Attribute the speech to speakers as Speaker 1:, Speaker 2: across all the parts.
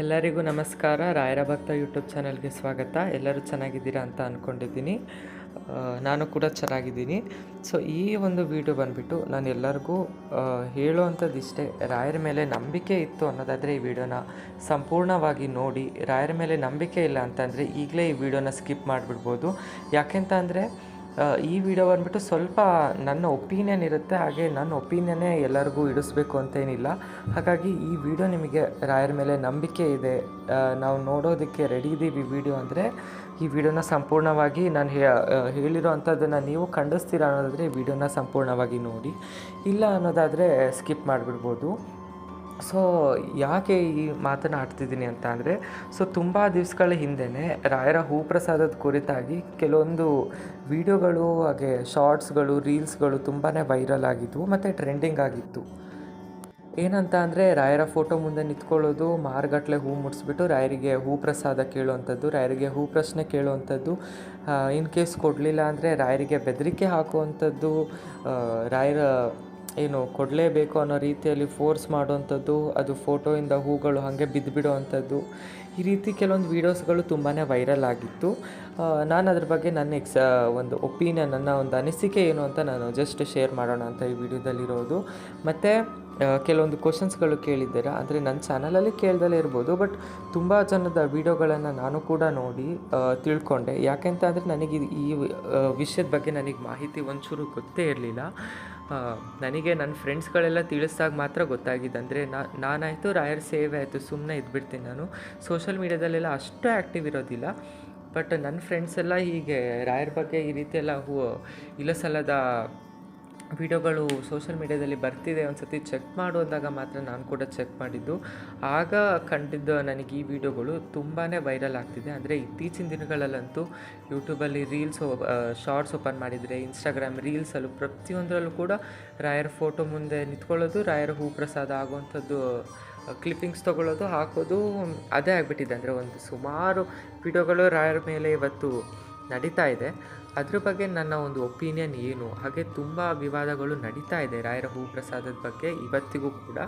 Speaker 1: ಎಲ್ಲರಿಗೂ ನಮಸ್ಕಾರ. ರಾಯರ ಭಕ್ತ ಯೂಟ್ಯೂಬ್ ಚಾನಲ್ಗೆ ಸ್ವಾಗತ. ಎಲ್ಲರೂ ಚೆನ್ನಾಗಿದ್ದೀರಾ ಅಂತ ಅಂದ್ಕೊಂಡಿದ್ದೀನಿ ನಾನು ಕೂಡ ಚೆನ್ನಾಗಿದ್ದೀನಿ. ಸೊ ಈ ಒಂದು ವಿಡಿಯೋ ಬಂದುಬಿಟ್ಟು ನಾನು ಎಲ್ಲರಿಗೂ ಹೇಳುವಂಥದ್ದು ಇಷ್ಟೇ. ರಾಯರ ಮೇಲೆ ನಂಬಿಕೆ ಇತ್ತು ಅನ್ನೋದಾದರೆ ಈ ವಿಡಿಯೋನ ಸಂಪೂರ್ಣವಾಗಿ ನೋಡಿ, ರಾಯರ ಮೇಲೆ ನಂಬಿಕೆ ಇಲ್ಲ ಅಂತಂದರೆ ಈಗಲೇ ಈ ವಿಡಿಯೋನ ಸ್ಕಿಪ್ ಮಾಡಿಬಿಡ್ಬೋದು. ಯಾಕೆಂತ ಅಂದರೆ ಈ ವಿಡಿಯೋ ಬಂದುಬಿಟ್ಟು ಸ್ವಲ್ಪ ನನ್ನ ಒಪಿನಿಯನ್ ಇರುತ್ತೆ, ಹಾಗೆ ನನ್ನ ಒಪಿನಿಯನ್ನೇ ಎಲ್ಲರಿಗೂ ಇಡಿಸ್ಬೇಕು ಅಂತೇನಿಲ್ಲ. ಹಾಗಾಗಿ ಈ ವಿಡಿಯೋ ನಿಮಗೆ ರಾಯರ ಮೇಲೆ ನಂಬಿಕೆ ಇದೆ ನಾವು ನೋಡೋದಕ್ಕೆ ರೆಡಿ ಇದ್ದೀವಿ ವಿಡಿಯೋ ಅಂದರೆ, ಈ ವಿಡಿಯೋನ ಸಂಪೂರ್ಣವಾಗಿ ನಾನು ಹೇಳಿರೋ ಅಂಥದ್ದನ್ನು ನೀವು ಖಂಡಿಸ್ತೀರಾ ಅನ್ನೋದಾದರೆ ವಿಡಿಯೋನ ಸಂಪೂರ್ಣವಾಗಿ ನೋಡಿ. ಇಲ್ಲ ಅನ್ನೋದಾದರೆ ಸ್ಕಿಪ್ ಮಾಡಿಬಿಡ್ಬೋದು. ಸೊ ಯಾಕೆ ಈ ಮಾತನ್ನು ಆಡ್ತಿದ್ದೀನಿ ಅಂತ ಅಂದರೆ, ಸೊ ತುಂಬ ದಿವಸಗಳ ಹಿಂದೆಯೇ ರಾಯರ ಹೂಪ್ರಸಾದದ ಕುರಿತಾಗಿ ಕೆಲವೊಂದು ವಿಡಿಯೋಗಳು, ಹಾಗೆ ಶಾರ್ಟ್ಸ್ಗಳು, ರೀಲ್ಸ್ಗಳು ತುಂಬಾ ವೈರಲ್ ಆಗಿದ್ವು, ಮತ್ತು ಟ್ರೆಂಡಿಂಗ್ ಆಗಿತ್ತು. ಏನಂತ ಅಂದರೆ, ರಾಯರ ಫೋಟೋ ಮುಂದೆ ನಿಂತ್ಕೊಳ್ಳೋದು, ಮಾರುಗಟ್ಲೆ ಹೂ ಮುಡಿಸ್ಬಿಟ್ಟು ರಾಯರಿಗೆ ಹೂ ಪ್ರಸಾದ ಕೇಳುವಂಥದ್ದು, ರಾಯರಿಗೆ ಹೂ ಪ್ರಶ್ನೆ ಕೇಳುವಂಥದ್ದು ಇನ್ ಕೇಸ್ ಕೊಡಲಿಲ್ಲ ಅಂದರೆ ರಾಯರಿಗೆ ಬೆದರಿಕೆ ಹಾಕುವಂಥದ್ದು ರಾಯರ ಏನು ಕೊಡಲೇಬೇಕು ಅನ್ನೋ ರೀತಿಯಲ್ಲಿ ಫೋರ್ಸ್ ಮಾಡುವಂಥದ್ದು, ಅದು ಫೋಟೋಯಿಂದ ಹೂಗಳು ಹಾಗೆ ಬಿದ್ದುಬಿಡುವಂಥದ್ದು ಈ ರೀತಿ ಕೆಲವೊಂದು ವೀಡಿಯೋಸ್ಗಳು ತುಂಬಾ ವೈರಲ್ ಆಗಿತ್ತು. ನಾನು ಅದ್ರ ಬಗ್ಗೆ ನನ್ನ ಎಕ್ಸ ಒಂದು ಒಪಿನಿಯನ್, ನನ್ನ ಒಂದು ಅನಿಸಿಕೆ ಏನು ಅಂತ ನಾನು ಜಸ್ಟ್ ಶೇರ್ ಮಾಡೋಣ ಅಂತ ಈ ವಿಡಿಯೋದಲ್ಲಿರೋದು. ಮತ್ತು ಕೆಲವೊಂದು ಕ್ವಶನ್ಸ್ಗಳು ಕೇಳಿದ್ದಾರೆ. ಅಂದರೆ ನನ್ನ ಚಾನಲಲ್ಲಿ ಕೇಳ್ದಲೇ ಇರ್ಬೋದು. ಬಟ್ ತುಂಬ ಜನದ ವೀಡಿಯೋಗಳನ್ನು ನಾನು ಕೂಡ ನೋಡಿ ತಿಳ್ಕೊಂಡೆ. ಯಾಕೆಂತ ಅಂದರೆ ನನಗೆ ಈ ವಿಷಯದ ಬಗ್ಗೆ ನನಗೆ ಮಾಹಿತಿ ಒಂಚೂರು ಗೊತ್ತೇ ಇರಲಿಲ್ಲ. ನನಗೆ ನನ್ನ ಫ್ರೆಂಡ್ಸ್ಗಳೆಲ್ಲ ತಿಳಿಸ್ದಾಗ ಮಾತ್ರ ಗೊತ್ತಾಗಿದೆ ಅಂದರೆ ನಾನಾಯಿತು, ರಾಯರ್ ಸೇವೆ ಆಯಿತು ಸುಮ್ಮನೆ ಇದ್ಬಿಡ್ತೀನಿ ನಾನು. ಸೋಷಲ್ ಮೀಡ್ಯಾದಲ್ಲೆಲ್ಲ ಅಷ್ಟು ಆ್ಯಕ್ಟಿವ್ ಇರೋದಿಲ್ಲ. ಬಟ್ ನನ್ನ ಫ್ರೆಂಡ್ಸ್ ಎಲ್ಲ ಹೀಗೆ ರಾಯರ್ ಬಗ್ಗೆ ಈ ರೀತಿ ಎಲ್ಲ ಹೂ ಇಲ್ಲ ಸಲ್ಲದ ವಿಡಿಯೋಗಳು ಸೋಷಲ್ ಮೀಡ್ಯಾದಲ್ಲಿ ಬರ್ತಿದೆ ಒಂದು ಸತಿ ಚೆಕ್ ಮಾಡು ಅಂದಾಗ ಮಾತ್ರ ನಾನು ಕೂಡ ಚೆಕ್ ಮಾಡಿದ್ದು. ಆಗ ಕಂಡಿದ್ದ ನನಗೆ ಈ ವಿಡಿಯೋಗಳು ತುಂಬಾ ವೈರಲ್ ಆಗ್ತಿದೆ. ಅಂದರೆ ಇತ್ತೀಚಿನ ದಿನಗಳಲ್ಲಂತೂ ಯೂಟ್ಯೂಬಲ್ಲಿ ರೀಲ್ಸ್ ಶಾರ್ಟ್ಸ್ ಓಪನ್ ಮಾಡಿದರೆ ಇನ್ಸ್ಟಾಗ್ರಾಮ್ ರೀಲ್ಸಲ್ಲೂ ಪ್ರತಿಯೊಂದರಲ್ಲೂ ಕೂಡ ರಾಯರ ಫೋಟೋ ಮುಂದೆ ನಿಂತ್ಕೊಳ್ಳೋದು, ರಾಯರ ಹೂ ಪ್ರಸಾದ ಆಗುವಂಥದ್ದು ಕ್ಲಿಪ್ಪಿಂಗ್ಸ್ ತೊಗೊಳ್ಳೋದು, ಹಾಕೋದು, ಅದೇ ಆಗಿಬಿಟ್ಟಿದೆ. ಅಂದರೆ ಒಂದು ಸುಮಾರು ವಿಡಿಯೋಗಳು ರಾಯರ ಮೇಲೆ ಇವತ್ತು ನಡೀತಾ ಇದೆ. ಅದ್ರ ಬಗ್ಗೆ ನನ್ನ ಒಂದು ಒಪಿನಿಯನ್ ಏನು? ಹಾಗೆ ತುಂಬ ವಿವಾದಗಳು ನಡೀತಾ ಇದೆ ರಾಯರ ಹೂ ಪ್ರಸಾದದ ಬಗ್ಗೆ ಇವತ್ತಿಗೂ ಕೂಡ.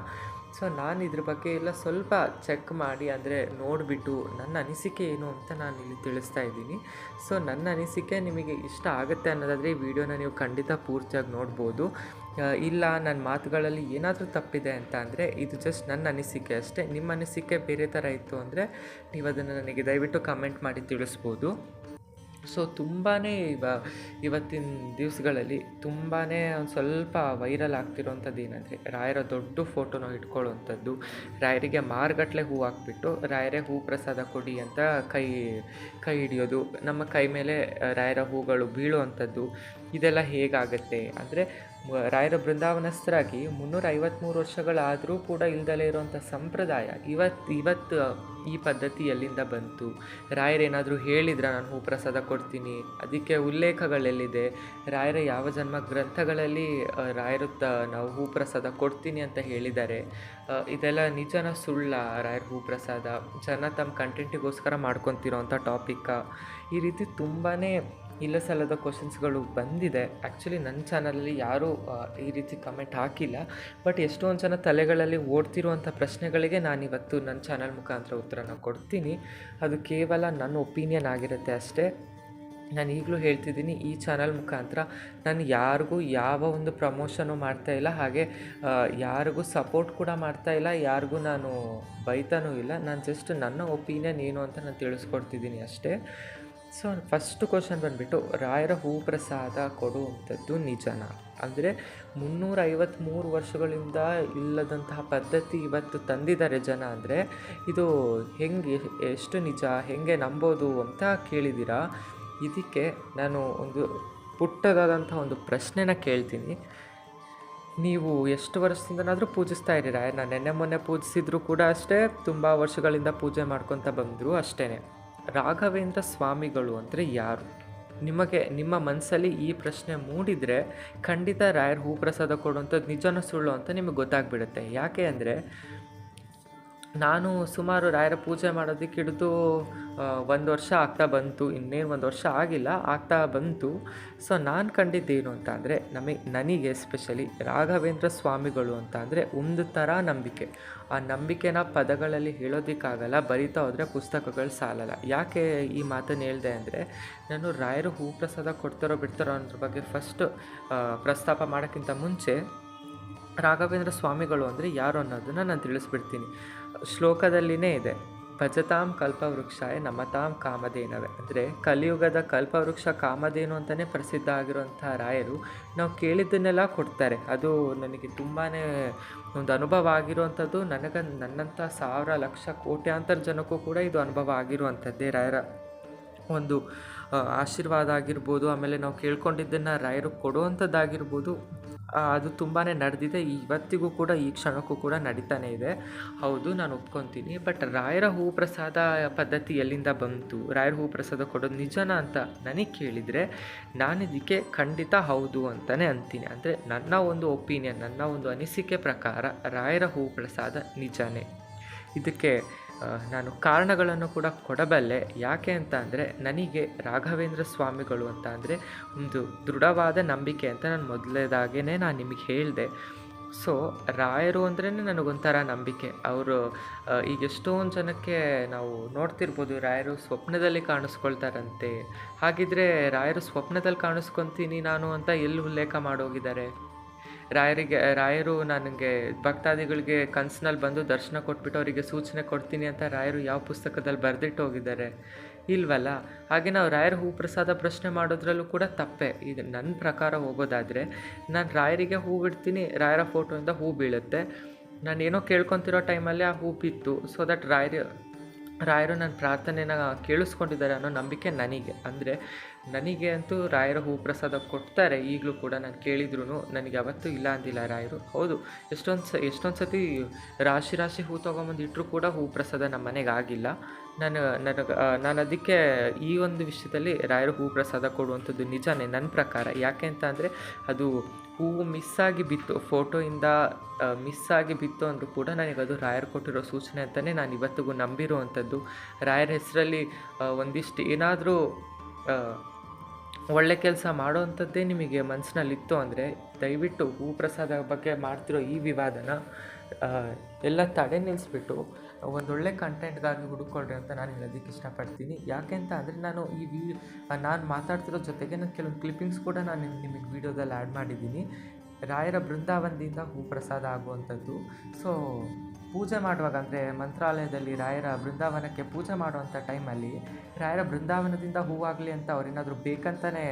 Speaker 1: ಸೊ ನಾನು ಇದ್ರ ಬಗ್ಗೆ ಎಲ್ಲ ಸ್ವಲ್ಪ ಚೆಕ್ ಮಾಡಿ ಅಂದರೆ ನೋಡಿಬಿಟ್ಟು ನನ್ನ ಅನಿಸಿಕೆ ಏನು ಅಂತ ನಾನು ಇಲ್ಲಿ ತಿಳಿಸ್ತಾ ಇದ್ದೀನಿ. ಸೊ ನನ್ನ ಅನಿಸಿಕೆ ನಿಮಗೆ ಇಷ್ಟ ಆಗುತ್ತೆ ಅನ್ನೋದಾದರೆ ಈ ವಿಡಿಯೋನ ನೀವು ಖಂಡಿತ ಪೂರ್ತಿಯಾಗಿ ನೋಡ್ಬೋದು. ಇಲ್ಲ ನನ್ನ ಮಾತುಗಳಲ್ಲಿ ಏನಾದರೂ ತಪ್ಪಿದೆ ಅಂತ ಅಂದರೆ ಇದು ಜಸ್ಟ್ ನನ್ನ ಅನಿಸಿಕೆ ಅಷ್ಟೇ. ನಿಮ್ಮ ಅನಿಸಿಕೆ ಬೇರೆ ಥರ ಇತ್ತು ಅಂದರೆ ನೀವು ಅದನ್ನು ನನಗೆ ದಯವಿಟ್ಟು ಕಮೆಂಟ್ ಮಾಡಿ ತಿಳಿಸ್ಬೋದು. ಸೊ ತುಂಬಾ ಇವ, ಇವತ್ತಿನ ದಿವಸಗಳಲ್ಲಿ ತುಂಬಾ ಒಂದು ಸ್ವಲ್ಪ ವೈರಲ್ ಆಗ್ತಿರೋಂಥದ್ದು ಏನಂದರೆ, ರಾಯರ ದೊಡ್ಡ ಫೋಟೋನ ಇಟ್ಕೊಳ್ಳುವಂಥದ್ದು ರಾಯರಿಗೆ ಮಾರ್ಗಟ್ಲೆ ಹೂ ಹಾಕ್ಬಿಟ್ಟು, ರಾಯರೇ ಹೂ ಪ್ರಸಾದ ಕೊಡಿ ಅಂತ ಕೈ ಕೈ ಹಿಡಿಯೋದು, ನಮ್ಮ ಕೈ ಮೇಲೆ ರಾಯರ ಹೂಗಳು ಬೀಳುವಂಥದ್ದು ಇದೆಲ್ಲ ಹೇಗಾಗತ್ತೆ? ಅಂದರೆ ರಾಯರ ಬೃಂದಾವನಸ್ಥರಾಗಿ ಮುನ್ನೂರ ವರ್ಷಗಳಾದರೂ ಕೂಡ ಇಲ್ದಲೇ ಇರುವಂಥ ಸಂಪ್ರದಾಯ ಇವತ್ತು ಇವತ್ತು ಈ ಪದ್ಧತಿ ಎಲ್ಲಿಂದ ಬಂತು? ರಾಯರೇನಾದರೂ ಹೇಳಿದ್ರ, ನಾನು ಹೂ ಪ್ರಸಾದ ಕೊಡ್ತೀನಿ ಅದಕ್ಕೆ ಉಲ್ಲೇಖಗಳೆಲ್ಲಿದೆ? ರಾಯರ ಯಾವ ಜನ್ಮ ಗ್ರಂಥಗಳಲ್ಲಿ ರಾಯರು ತ, ನಾವು ಹೂ ಪ್ರಸಾದ ಕೊಡ್ತೀನಿ ಅಂತ ಹೇಳಿದ್ದಾರೆ ಇದೆಲ್ಲ ನಿಜನ ಸುಳ್ಳ ರಾಯರ ಹೂ ಪ್ರಸಾದ ಜನ ತಮ್ಮ ಕಂಟೆಂಟಿಗೋಸ್ಕರ ಮಾಡ್ಕೊತಿರೋಂಥ ಟಾಪಿಕ್ಕ ಈ ರೀತಿ ತುಂಬಾ ಇಲ್ಲ ಸಲದ ಕ್ವಶನ್ಸ್ಗಳು ಬಂದಿದೆ. ಆ್ಯಕ್ಚುಲಿ ನನ್ನ ಚಾನಲಲ್ಲಿ ಯಾರೂ ಈ ರೀತಿ ಕಮೆಂಟ್ ಹಾಕಿಲ್ಲ. ಬಟ್ ಎಷ್ಟೊಂದು ಜನ ತಲೆಗಳಲ್ಲಿ ಓಡ್ತಿರುವಂಥ ಪ್ರಶ್ನೆಗಳಿಗೆ ನಾನಿವತ್ತು ನನ್ನ ಚಾನಲ್ ಮುಖಾಂತರ ಉತ್ತರನ ಕೊಡ್ತೀನಿ. ಅದು ಕೇವಲ ನನ್ನ ಒಪಿನಿಯನ್ ಆಗಿರುತ್ತೆ ಅಷ್ಟೇ. ನಾನು ಈಗಲೂ ಹೇಳ್ತಿದ್ದೀನಿ, ಈ ಚಾನಲ್ ಮುಖಾಂತರ ನಾನು ಯಾರಿಗೂ ಯಾವ ಒಂದು ಪ್ರಮೋಷನು ಮಾಡ್ತಾ ಇಲ್ಲ. ಹಾಗೆ ಯಾರಿಗೂ ಸಪೋರ್ಟ್ ಕೂಡ ಮಾಡ್ತಾ ಇಲ್ಲ, ಯಾರಿಗೂ ನಾನು ಬೈತಾನೂ ಇಲ್ಲ. ನಾನು ಜಸ್ಟ್ ನನ್ನ ಒಪಿನಿಯನ್ ಏನು ಅಂತ ನಾನು ತಿಳಿಸ್ಕೊಡ್ತಿದ್ದೀನಿ ಅಷ್ಟೇ. ಸೊ ಫಸ್ಟ್ ಕ್ವಶನ್ ಬಂದುಬಿಟ್ಟು, ರಾಯರ ಹೂ ಪ್ರಸಾದ ಕೊಡುವಂಥದ್ದು ನಿಜನ. ಅಂದರೆ ಮುನ್ನೂರ ಐವತ್ತ್ಮೂರು ವರ್ಷಗಳಿಂದ ಇಲ್ಲದಂತಹ ಪದ್ಧತಿ ಇವತ್ತು ತಂದಿದ್ದಾರೆ ಜನ. ಅಂದರೆ, ಇದು ಹೆಂಗೆ, ಎಷ್ಟು ನಿಜ, ಹೆಂಗೆ ನಂಬೋದು ಅಂತ ಕೇಳಿದ್ದೀರಾ? ಇದಕ್ಕೆ ನಾನು ಒಂದು ಪುಟ್ಟದಾದಂಥ ಒಂದು ಪ್ರಶ್ನೆನ ಕೇಳ್ತೀನಿ. ನೀವು ಎಷ್ಟು ವರ್ಷದಿಂದನಾದರೂ ಪೂಜಿಸ್ತಾ ಇದ್ದೀರಾ? ನಾನು ನೆನ್ನೆ ಮೊನ್ನೆ ಪೂಜಿಸಿದ್ರು ಕೂಡ ಅಷ್ಟೇ, ತುಂಬ ವರ್ಷಗಳಿಂದ ಪೂಜೆ ಮಾಡ್ಕೊತ ಬಂದರು ಅಷ್ಟೇ ರಾಘವೇಂದ್ರ ಸ್ವಾಮಿಗಳು ಅಂದರೆ ಯಾರು? ನಿಮಗೆ, ನಿಮ್ಮ ಮನಸ್ಸಲ್ಲಿ ಈ ಪ್ರಶ್ನೆ ಮೂಡಿದರೆ ಖಂಡಿತ ರಾಯರ್ ಹೂಪ್ರಸಾದ ಕೊಡುವಂಥದ್ದು ನಿಜನ ಸುಳ್ಳು ಅಂತ ನಿಮಗೆ ಗೊತ್ತಾಗ್ಬಿಡುತ್ತೆ. ಯಾಕೆ ಅಂದರೆ, ನಾನು ಸುಮಾರು ರಾಯರ ಪೂಜೆ ಮಾಡೋದಕ್ಕೆ ಹಿಡಿದು ಒಂದು ವರ್ಷ ಆಗ್ತಾ ಬಂತು, ಇನ್ನೇನು ಒಂದು ವರ್ಷ ಆಗಿಲ್ಲ, ಆಗ್ತಾ ಬಂತು. ಸೊ ನಾನು ಕಂಡಿದ್ದೇನು ಅಂತ ಅಂದರೆ ನಮಗೆ ನನಗೆ ಎಸ್ಪೆಷಲಿ ರಾಘವೇಂದ್ರ ಸ್ವಾಮಿಗಳು ಅಂತ ಅಂದರೆ ಒಂದು ಥರ ನಂಬಿಕೆ. ಆ ನಂಬಿಕೆನ ಪದಗಳಲ್ಲಿ ಹೇಳೋದಕ್ಕಾಗಲ್ಲ, ಬರಿತಾ ಹೋದರೆ ಪುಸ್ತಕಗಳು ಸಾಲಲ್ಲ. ಯಾಕೆ ಈ ಮಾತನ್ನು ಹೇಳಿದೆ ಅಂದರೆ, ನಾನು ರಾಯರು ಹೂ ಪ್ರಸಾದ ಕೊಡ್ತಾರೋ ಬಿಡ್ತಾರೋ ಅನ್ನೋದ್ರ ಬಗ್ಗೆ ಫಸ್ಟ್ ಪ್ರಸ್ತಾಪ ಮಾಡೋಕ್ಕಿಂತ ಮುಂಚೆ, ರಾಘವೇಂದ್ರ ಸ್ವಾಮಿಗಳು ಅಂದರೆ ಯಾರು ಅನ್ನೋದನ್ನು ನಾನು ತಿಳಿಸ್ಬಿಡ್ತೀನಿ. ಶ್ಲೋಕದಲ್ಲಿನೇ ಇದೆ. ಭಜತಾಂ ಕಲ್ಪವೃಕ್ಷಾಯ ನಮತಾಂ ಕಾಮಧೇನವೇ. ಅಂದರೆ ಕಲಿಯುಗದ ಕಲ್ಪವೃಕ್ಷ ಕಾಮಧೇನು ಅಂತಲೇ ಪ್ರಸಿದ್ಧ ಆಗಿರುವಂಥ ರಾಯರು ನಾವು ಕೇಳಿದ್ದನ್ನೆಲ್ಲ ಕೊಡ್ತಾರೆ. ಅದು ನನಗೆ ತುಂಬಾ ಒಂದು ಅನುಭವ ಆಗಿರುವಂಥದ್ದು. ನನಗೆ ನನ್ನಂಥ ಸಾವಿರ, ಲಕ್ಷ ಕೋಟ್ಯಾಂತರ ಜನಕ್ಕೂ ಕೂಡ ಇದು ಅನುಭವ ಆಗಿರುವಂಥದ್ದೇ ರಾಯರ ಒಂದು ಆಶೀರ್ವಾದ ಆಗಿರ್ಬೋದು. ಆಮೇಲೆ ನಾವು ಕೇಳ್ಕೊಂಡಿದ್ದನ್ನು ರಾಯರು ಕೊಡುವಂಥದ್ದಾಗಿರ್ಬೋದು. ಅದು ತುಂಬಾ ನಡೆದಿದೆ. ಇವತ್ತಿಗೂ ಕೂಡ ಈ ಕ್ಷಣಕ್ಕೂ ಕೂಡ ನಡೀತಾನೆ ಇದೆ. ಹೌದು, ನಾನು ಒಪ್ಕೊತೀನಿ. ಬಟ್ ರಾಯರ ಹೂ ಪ್ರಸಾದ ಪದ್ಧತಿ ಎಲ್ಲಿಂದ ಬಂತು? ರಾಯರ ಹೂ ಪ್ರಸಾದ ಕೊಡೋದು ನಿಜನ ಅಂತ ನನಗೆ ಕೇಳಿದರೆ ನಾನು ಇದಕ್ಕೆ ಖಂಡಿತ ಹೌದು ಅಂತಲೇ ಅಂತೀನಿ. ಅಂದರೆ ನನ್ನ ಒಂದು ಒಪಿನಿಯನ್, ನನ್ನ ಒಂದು ಅನಿಸಿಕೆ ಪ್ರಕಾರ ರಾಯರ ಹೂ ಪ್ರಸಾದ ನಿಜನೇ. ಇದಕ್ಕೆ ನಾನು ಕಾರಣಗಳನ್ನು ಕೂಡ ಕೊಡಬಲ್ಲೆ. ಯಾಕೆ ಅಂತ ಅಂದರೆ, ನನಗೆ ರಾಘವೇಂದ್ರ ಸ್ವಾಮಿಗಳು ಅಂತ ಅಂದರೆ ಒಂದು ದೃಢವಾದ ನಂಬಿಕೆ ಅಂತ ನಾನು ಮೊದಲೇದಾಗೇ ನಾನು ನಿಮಗೆ ಹೇಳಿದೆ. ಸೊ ರಾಯರು ಅಂದ್ರೇ ನನಗೊಂಥರ ನಂಬಿಕೆ. ಅವರು ಈಗ ಎಷ್ಟೊಂದು ಜನಕ್ಕೆ ನಾವು ನೋಡ್ತಿರ್ಬೋದು, ರಾಯರು ಸ್ವಪ್ನದಲ್ಲಿ ಕಾಣಿಸ್ಕೊಳ್ತಾರಂತೆ. ಹಾಗಿದ್ರೆ ರಾಯರು ಸ್ವಪ್ನದಲ್ಲಿ ಕಾಣಿಸ್ಕೊತೀನಿ ನಾನು ಅಂತ ಎಲ್ಲಿ ಉಲ್ಲೇಖ ಮಾಡೋಗಿದ್ದಾರೆ? ರಾಯರಿಗೆ, ರಾಯರು ನನಗೆ ಭಕ್ತಾದಿಗಳಿಗೆ ಕನಸಿನಲ್ಲಿ ಬಂದು ದರ್ಶನ ಕೊಟ್ಬಿಟ್ಟು ಅವರಿಗೆ ಸೂಚನೆ ಕೊಡ್ತೀನಿ ಅಂತ ರಾಯರು ಯಾವ ಪುಸ್ತಕದಲ್ಲಿ ಬರೆದಿಟ್ಟು ಹೋಗಿದ್ದಾರೆ ಇಲ್ವಲ್ಲ? ಹಾಗೆ ನಾವು ರಾಯರ ಹೂ ಪ್ರಸಾದ ಪ್ರಶ್ನೆ ಮಾಡೋದ್ರಲ್ಲೂ ಕೂಡ ತಪ್ಪೆ. ಇದು ನನ್ನ ಪ್ರಕಾರ ಹೋಗೋದಾದರೆ ನಾನು ರಾಯರಿಗೆ ಹೂ ಬಿಡ್ತೀನಿ, ರಾಯರ ಫೋಟೋಯಿಂದ ಹೂ ಬೀಳುತ್ತೆ. ನಾನು ಏನೋ ಕೇಳ್ಕೊತಿರೋ ಟೈಮಲ್ಲಿ ಆ ಹೂ ಬಿತ್ತು. ಸೊ ದಟ್ ರಾಯರ, ರಾಯರು ನನ್ನ ಪ್ರಾರ್ಥನೆನ ಕೇಳಿಸ್ಕೊಂಡಿದ್ದಾರೆ ಅನ್ನೋ ನಂಬಿಕೆ ನನಗೆ. ಅಂದರೆ ನನಗೆ ಅಂತೂ ರಾಯರ ಹೂ ಪ್ರಸಾದ ಕೊಡ್ತಾರೆ, ಈಗಲೂ ಕೂಡ ನಾನು ಕೇಳಿದ್ರು ನನಗೆ ಅವತ್ತು ಇಲ್ಲ ಅಂದಿಲ್ಲ ರಾಯರು. ಹೌದು ಎಷ್ಟೊಂದು ಸ ಎಷ್ಟೊಂದು ಸತಿ ರಾಶಿ ರಾಶಿ ಹೂ ತೊಗೊಂಬಂದು ಇಟ್ಟರು ಕೂಡ ಹೂ ಪ್ರಸಾದ ನಮ್ಮ ಮನೆಗೆ ಆಗಿಲ್ಲ. ನಾನು ನನಗೆ ನಾನು ಅದಕ್ಕೆ ಈ ಒಂದು ವಿಷಯದಲ್ಲಿ ರಾಯರ ಹೂ ಪ್ರಸಾದ ಕೊಡುವಂಥದ್ದು ನಿಜನೇ ನನ್ನ ಪ್ರಕಾರ. ಯಾಕೆ ಅಂತ ಅಂದರೆ ಅದು ಹೂವು ಮಿಸ್ಸಾಗಿ ಬಿತ್ತು, ಫೋಟೋಯಿಂದ ಮಿಸ್ಸಾಗಿ ಬಿತ್ತು ಅಂದರೂ ಕೂಡ ನನಗೆ ಅದು ರಾಯರು ಕೊಟ್ಟಿರೋ ಸೂಚನೆ ಅಂತಲೇ ನಾನು ಇವತ್ತಿಗೂ ನಂಬಿರುವಂಥದ್ದು. ರಾಯರ ಹೆಸರಲ್ಲಿ ಒಂದಿಷ್ಟು ಏನಾದರೂ ಒಳ್ಳೆ ಕೆಲಸ ಮಾಡೋವಂಥದ್ದೇ ನಿಮಗೆ ಮನಸ್ಸಿನಲ್ಲಿತ್ತು ಅಂದರೆ ದಯವಿಟ್ಟು ಹೂ ಪ್ರಸಾದ ಬಗ್ಗೆ ಮಾಡ್ತಿರೋ ಈ ವಿವಾದನ ಎಲ್ಲ ತಡೆ ನಿಲ್ಲಿಸ್ಬಿಟ್ಟು ಒಂದೊಳ್ಳೆ ಕಂಟೆಂಟ್ಗಾಗಿ ಹುಡುಕೊಳ್ರಿ ಅಂತ ನಾನು ಹೇಳೋದಕ್ಕೆ ಇಷ್ಟಪಡ್ತೀನಿ. ಯಾಕೆ ಅಂತ ಅಂದರೆ ನಾನು ಈ ವಿ ನಾನು ಮಾತಾಡ್ತಿರೋ ಜೊತೆಗೆ ನಾನು ಕೆಲವೊಂದು ಕ್ಲಿಪ್ಪಿಂಗ್ಸ್ ಕೂಡ ನಾನು ನಿಮ್- ನಿಮಗೆ ವೀಡಿಯೋದಲ್ಲಿ ಆ್ಯಡ್ ಮಾಡಿದ್ದೀನಿ. ರಾಯರ ಬೃಂದಾವನದಿಂದ ಹೂ ಪ್ರಸಾದ ಆಗುವಂಥದ್ದು. ಸೊ ಪೂಜೆ ಮಾಡುವಾಗ, ಅಂದರೆ ಮಂತ್ರಾಲಯದಲ್ಲಿ ರಾಯರ ಬೃಂದಾವನಕ್ಕೆ ಪೂಜೆ ಮಾಡುವಂಥ ಟೈಮಲ್ಲಿ ರಾಯರ ಬೃಂದಾವನದಿಂದ ಹೂವಾಗಲಿ ಅಂತ ಅವ್ರೇನಾದರೂ ಬೇಕಂತಲೇ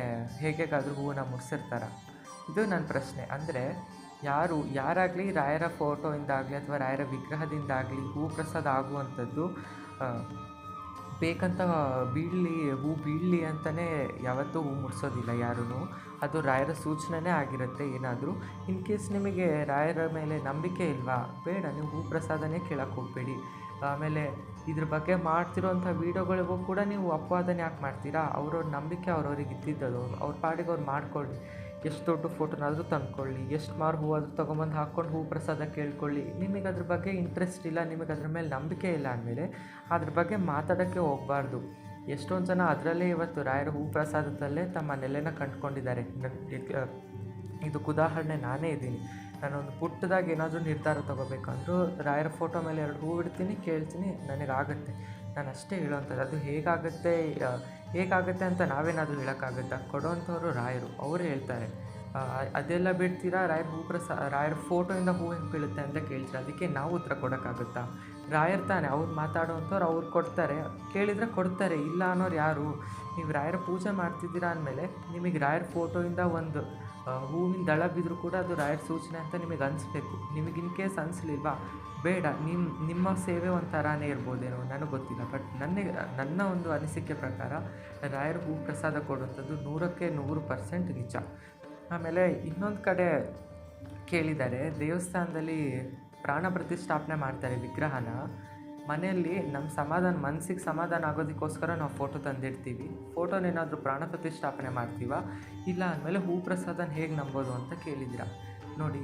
Speaker 1: ಹೇಗೇಗಾದರೂ ಹೂವನ್ನ ಮುಡ್ಸಿರ್ತಾರ ಇದು ನನ್ನ ಪ್ರಶ್ನೆ. ಅಂದರೆ ಯಾರು, ಯಾರಾಗಲಿ ರಾಯರ ಫೋಟೋಯಿಂದಾಗಲಿ ಅಥವಾ ರಾಯರ ವಿಗ್ರಹದಿಂದಾಗಲಿ ಹೂ ಪ್ರಸಾದ ಆಗುವಂಥದ್ದು ಬೇಕಂತ ಬೀಳಲಿ, ಹೂ ಬೀಳಲಿ ಅಂತಲೇ ಯಾವತ್ತೂ ಹೂ ಮುಡಿಸೋದಿಲ್ಲ ಯಾರೂ ಅದು ರಾಯರ ಸೂಚನೆನೇ ಆಗಿರುತ್ತೆ ಏನಾದರೂ. ಇನ್ ಕೇಸ್ ನಿಮಗೆ ರಾಯರ ಮೇಲೆ ನಂಬಿಕೆ ಇಲ್ವಾ? ಬೇಡ, ನೀವು ಹೂ ಪ್ರಸಾದನೇ ಕೇಳೋಕ್ಕೆ ಹೋಗಬೇಡಿ. ಆಮೇಲೆ ಇದ್ರ ಬಗ್ಗೆ ಮಾಡ್ತಿರೋಂಥ ವೀಡಿಯೋಗಳಿಗೂ ಕೂಡ ನೀವು ಅಪವಾದನೆ ಯಾಕೆ ಮಾಡ್ತೀರಾ? ಅವ್ರವ್ರ ನಂಬಿಕೆ ಅವ್ರವ್ರಿಗೆ ಇದ್ದಿದ್ದದು. ಅವ್ರ ಪಾಡಿಗೆ ಅವ್ರು ಮಾಡ್ಕೊಳ್ಳಿ. ಎಷ್ಟು ದೊಡ್ಡ ಫೋಟೋನಾದರೂ ತಂದ್ಕೊಳ್ಳಿ, ಎಷ್ಟು ಮಾರು ಹೂವಾದರೂ ತೊಗೊಂಬಂದು ಹಾಕ್ಕೊಂಡು ಹೂ ಪ್ರಸಾದ ಕೇಳ್ಕೊಳ್ಳಿ. ನಿಮಗೆ ಅದ್ರ ಬಗ್ಗೆ ಇಂಟ್ರೆಸ್ಟ್ ಇಲ್ಲ ನಿಮಗೆ ಅದ್ರ ಮೇಲೆ ನಂಬಿಕೆ ಇಲ್ಲ ಅಂದಮೇಲೆ ಅದ್ರ ಬಗ್ಗೆ ಮಾತಾಡೋಕ್ಕೆ ಹೋಗಬಾರ್ದು. ಎಷ್ಟೊಂದು ಜನ ಅದರಲ್ಲೇ ಇವತ್ತು ರಾಯರ ಹೂ ಪ್ರಸಾದದಲ್ಲೇ ತಮ್ಮ ನೆಲೆನ ಕಂಡುಕೊಂಡಿದ್ದಾರೆ. ಇದಕ್ಕೆ ಉದಾಹರಣೆ ನಾನೇ ಇದ್ದೀನಿ. ನಾನೊಂದು ಪುಟ್ಟದಾಗ ಏನಾದರೂ ನಿರ್ಧಾರ ತೊಗೋಬೇಕಂದ್ರೂ ರಾಯರ ಫೋಟೋ ಮೇಲೆ ಎರಡು ಹೂ ಇಡ್ತೀನಿ, ಕೇಳ್ತೀನಿ, ನನಗಾಗುತ್ತೆ. ನಾನು ಅಷ್ಟೇ ಹೇಳೋವಂಥದ್ದು ಅದು ಹೇಗಾಗುತ್ತೆ ಹೇಗಾಗುತ್ತೆ ಅಂತ ನಾವೇನಾದರೂ ಹೇಳೋಕ್ಕಾಗುತ್ತಾ? ಕೊಡೋವಂಥವ್ರು ರಾಯರು, ಅವರು ಹೇಳ್ತಾರೆ. ಅದೆಲ್ಲ ಬಿಡ್ತೀರಾ? ರಾಯರ ಹೂ ಪ್ರಸ, ರಾಯರ ಫೋಟೋಯಿಂದ ಹೂ ಹೆಂಗೆ ಬೀಳುತ್ತೆ ಅಂತ ಕೇಳ್ತಾರೆ? ಅದಕ್ಕೆ ನಾವು ಉತ್ತರ ಕೊಡೋಕ್ಕಾಗುತ್ತಾ? ರಾಯರ್ ತಾನೆ, ಅವ್ರು ಮಾತಾಡೋವಂಥವ್ರು ಅವ್ರು ಕೊಡ್ತಾರೆ. ಕೇಳಿದರೆ ಕೊಡ್ತಾರೆ, ಇಲ್ಲ ಅನ್ನೋರು ಯಾರು? ನೀವು ರಾಯರ ಪೂಜೆ ಮಾಡ್ತಿದ್ದೀರಾ ಅಂದಮೇಲೆ ನಿಮಗೆ ರಾಯರ ಫೋಟೋಯಿಂದ ಒಂದು ಹೂವಿನ ದಳ ಬಿದ್ದರೂ ಕೂಡ ಅದು ರಾಯರ ಸೂಚನೆ ಅಂತ ನಿಮಗೆ ಅನಿಸ್ಬೇಕು. ನಿಮಗೆ ಇನ್ ಕೇಸ್ ಅನಿಸ್ಲಿಲ್ವಾ? ಬೇಡ ನಿಮ್ಮ ನಿಮ್ಮ ಸೇವೆ ಒಂಥರನೇ ಇರ್ಬೋದೇನೋ ನನಗೆ ಗೊತ್ತಿಲ್ಲ. ಬಟ್ ನನಗೆ, ನನ್ನ ಒಂದು ಅನಿಸಿಕೆ ಪ್ರಕಾರ ರಾಯರ ಹೂ ಪ್ರಸಾದ ಕೊಡುವಂಥದ್ದು ನೂರಕ್ಕೆ ನೂರು ಪರ್ಸೆಂಟ್ ನಿಜ. ಆಮೇಲೆ ಇನ್ನೊಂದು ಕಡೆ ಕೇಳಿದ್ದಾರೆ ದೇವಸ್ಥಾನದಲ್ಲಿ ಪ್ರಾಣ ಪ್ರತಿಷ್ಠಾಪನೆ ಮಾಡ್ತಾರೆ ವಿಗ್ರಹನ. ಮನೆಯಲ್ಲಿ ನಮ್ಮ ಸಮಾಧಾನ ಮನಸ್ಸಿಗೆ ಸಮಾಧಾನ ಆಗೋದಕ್ಕೋಸ್ಕರ ನಾವು ಫೋಟೋ ತಂದಿಡ್ತೀವಿ. ಫೋಟೋನೇನಾದರೂ ಪ್ರಾಣ ಪ್ರತಿಷ್ಠಾಪನೆ ಮಾಡ್ತೀವ? ಇಲ್ಲ ಅಂದಮೇಲೆ ಹೂ ಪ್ರಸಾದನ ಹೇಗೆ ನಂಬೋದು ಅಂತ ಕೇಳಿದ್ದೀರ ನೋಡಿ,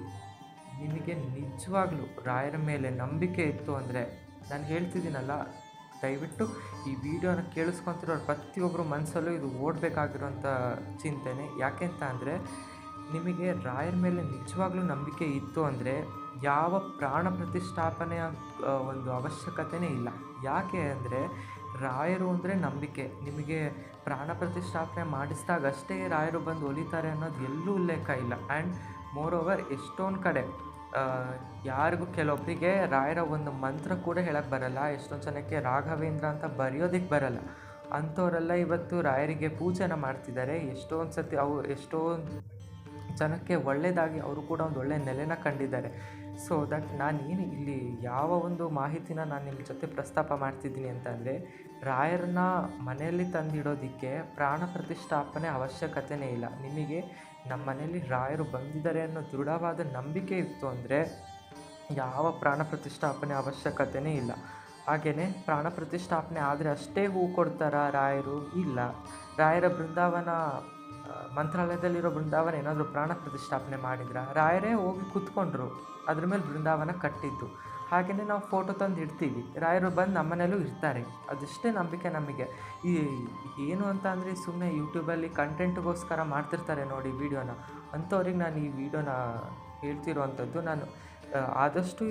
Speaker 1: ನಿಮಗೆ ನಿಜವಾಗ್ಲೂ ರಾಯರ ಮೇಲೆ ನಂಬಿಕೆ ಇತ್ತು ಅಂದರೆ, ನಾನು ಹೇಳ್ತಿದ್ದೀನಲ್ಲ, ದಯವಿಟ್ಟು ಈ ವಿಡಿಯೋನ ಕೇಳಿಸ್ಕೊತಿರೋರು ಪ್ರತಿಯೊಬ್ಬರು ಮನಸ್ಸಲ್ಲೂ ಇದು ಓಡಬೇಕಾಗಿರೋಂಥ ಚಿಂತನೆ. ಯಾಕೆಂತ ಅಂದರೆ, ನಿಮಗೆ ರಾಯರ ಮೇಲೆ ನಿಜವಾಗ್ಲೂ ನಂಬಿಕೆ ಇತ್ತು ಅಂದರೆ ಯಾವ ಪ್ರಾಣ ಪ್ರತಿಷ್ಠಾಪನೆಯ ಒಂದು ಅವಶ್ಯಕತೆಯೇ ಇಲ್ಲ. ಯಾಕೆ ಅಂದರೆ ರಾಯರು ಅಂದರೆ ನಂಬಿಕೆ. ನಿಮಗೆ ಪ್ರಾಣ ಪ್ರತಿಷ್ಠಾಪನೆ ಮಾಡಿಸಿದಾಗ ಅಷ್ಟೇ ರಾಯರು ಬಂದು ಒಲಿತಾರೆ ಅನ್ನೋದು ಎಲ್ಲೂ ಉಲ್ಲೇಖ ಇಲ್ಲ. ಆ್ಯಂಡ್ ಮೋರ್ ಓವರ್ ಎಷ್ಟೊಂದು ಕಡೆ ಯಾರಿಗೂ ಕೆಲವೊಬ್ಬರಿಗೆ ರಾಯರ ಒಂದು ಮಂತ್ರ ಕೂಡ ಹೇಳಕ್ಕೆ ಬರಲ್ಲ. ಎಷ್ಟೊಂದು ಜನಕ್ಕೆ ರಾಘವೇಂದ್ರ ಅಂತ ಬರೆಯೋದಕ್ಕೆ ಬರಲ್ಲ. ಅಂಥವರೆಲ್ಲ ಇವತ್ತು ರಾಯರಿಗೆ ಪೂಜೆನ ಮಾಡ್ತಿದ್ದಾರೆ. ಎಷ್ಟೊಂದು ಸತಿ ಅವು, ಎಷ್ಟೊಂದು ಜನಕ್ಕೆ ಒಳ್ಳೆಯದಾಗಿ ಅವರು ಕೂಡ ಒಂದು ಒಳ್ಳೆಯ ನೆಲೆನ ಕಂಡಿದ್ದಾರೆ. ಸೊ ದಟ್ ನಾನು ಏನು ಇಲ್ಲಿ ಯಾವ ಒಂದು ಮಾಹಿತಿನ ನಾನು ನಿಮ್ಮ ಜೊತೆ ಪ್ರಸ್ತಾಪ ಮಾಡ್ತಿದ್ದೀನಿ ಅಂತಂದರೆ ರಾಯರನ್ನ ಮನೆಯಲ್ಲಿ ತಂದಿಡೋದಕ್ಕೆ ಪ್ರಾಣ ಪ್ರತಿಷ್ಠಾಪನೆ ಅವಶ್ಯಕತೆಯೇ ಇಲ್ಲ. ನಿಮಗೆ ನಮ್ಮ ಮನೆಯಲ್ಲಿ ರಾಯರು ಬಂದಿದ್ದಾರೆ ಅನ್ನೋ ದೃಢವಾದ ನಂಬಿಕೆ ಇತ್ತು ಅಂದರೆ, ಯಾವ ಪ್ರಾಣ ಪ್ರತಿಷ್ಠಾಪನೆ ಅವಶ್ಯಕತೆಯೇ ಇಲ್ಲ. ಹಾಗೆಯೇ ಪ್ರಾಣ ಪ್ರತಿಷ್ಠಾಪನೆ ಆದರೆ ಅಷ್ಟೇ ಹೂ ಕೊಡ್ತಾರಾ ರಾಯರು? ಇಲ್ಲ. ರಾಯರ ಬೃಂದಾವನ ಮಂತ್ರಾಲಯದಲ್ಲಿರೋ ಬೃಂದಾವನ ಏನಾದರೂ ಪ್ರಾಣ ಪ್ರತಿಷ್ಠಾಪನೆ ಮಾಡಿದ್ರ? ರಾಯರೇ ಹೋಗಿ ಕೂತ್ಕೊಂಡ್ರು. ಅದ್ರ ಮೇಲೆ ಬೃಂದಾವನ ಕಟ್ಟಿದ್ದು. ಹಾಗೆಯೇ ನಾವು ಫೋಟೋ ತಂದು ಇಡ್ತೀವಿ. ರಾಯರು ಬಂದು ನಮ್ಮನೇಲೂ ಇರ್ತಾರೆ. ಅದಷ್ಟೇ ನಂಬಿಕೆ ನಮಗೆ. ಈ ಏನು ಅಂತ ಅಂದರೆ ಸುಮ್ಮನೆ ಯೂಟ್ಯೂಬಲ್ಲಿ ಕಂಟೆಂಟ್ಗೋಸ್ಕರ ಮಾಡ್ತಿರ್ತಾರೆ ನೋಡಿ ವೀಡಿಯೋನ ಅಂಥವ್ರಿಗೆ ನಾನು ಈ ವಿಡಿಯೋನ ಹೇಳ್ತಿರೋವಂಥದ್ದು ನಾನು ಆದಷ್ಟು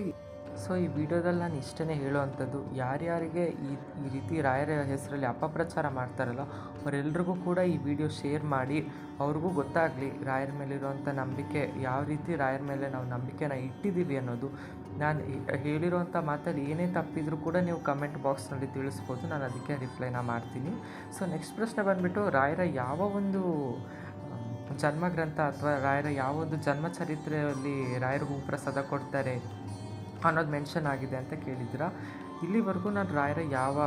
Speaker 1: ಸೊ ಈ ವಿಡಿಯೋದಲ್ಲಿ ನಾನು ಇಷ್ಟೇ ಹೇಳುವಂಥದ್ದು, ಯಾರ್ಯಾರಿಗೆ ಈ ಈ ರೀತಿ ರಾಯರ ಹೆಸರಲ್ಲಿ ಅಪಪ್ರಚಾರ ಮಾಡ್ತಾರಲ್ಲ, ಅವರೆಲ್ರಿಗೂ ಕೂಡ ಈ ವಿಡಿಯೋ ಶೇರ್ ಮಾಡಿ, ಅವ್ರಿಗೂ ಗೊತ್ತಾಗಲಿ ರಾಯರ ಮೇಲಿರುವಂಥ ನಂಬಿಕೆ, ಯಾವ ರೀತಿ ರಾಯರ ಮೇಲೆ ನಾವು ನಂಬಿಕೆನ ಇಟ್ಟಿದ್ದೀವಿ ಅನ್ನೋದು. ನಾನು ಹೇಳಿರುವಂಥ ಮಾತಲ್ಲಿ ಏನೇ ತಪ್ಪಿದರೂ ಕೂಡ ನೀವು ಕಮೆಂಟ್ ಬಾಕ್ಸ್ನಲ್ಲಿ ತಿಳಿಸ್ಬೋದು, ನಾನು ಅದಕ್ಕೆ ರಿಪ್ಲೈನ ಮಾಡ್ತೀನಿ. ಸೊ ನೆಕ್ಸ್ಟ್ ಪ್ರಶ್ನೆ ಬಂದುಬಿಟ್ಟು, ರಾಯರ ಯಾವ ಒಂದು ಜನ್ಮಗ್ರಂಥ ಅಥವಾ ರಾಯರ ಯಾವ ಒಂದು ಜನ್ಮ ಚರಿತ್ರೆಯಲ್ಲಿ ರಾಯರು ಹೂ ಪ್ರಸಾದ ಕೊಡ್ತಾರೆ? ಅನ್ನೋದು ಮೆನ್ಷನ್ ಆಗಿದೆ ಅಂತ ಕೇಳಿದ್ರ ಇಲ್ಲಿವರೆಗೂ ನಾನು ರಾಯರ ಯಾವ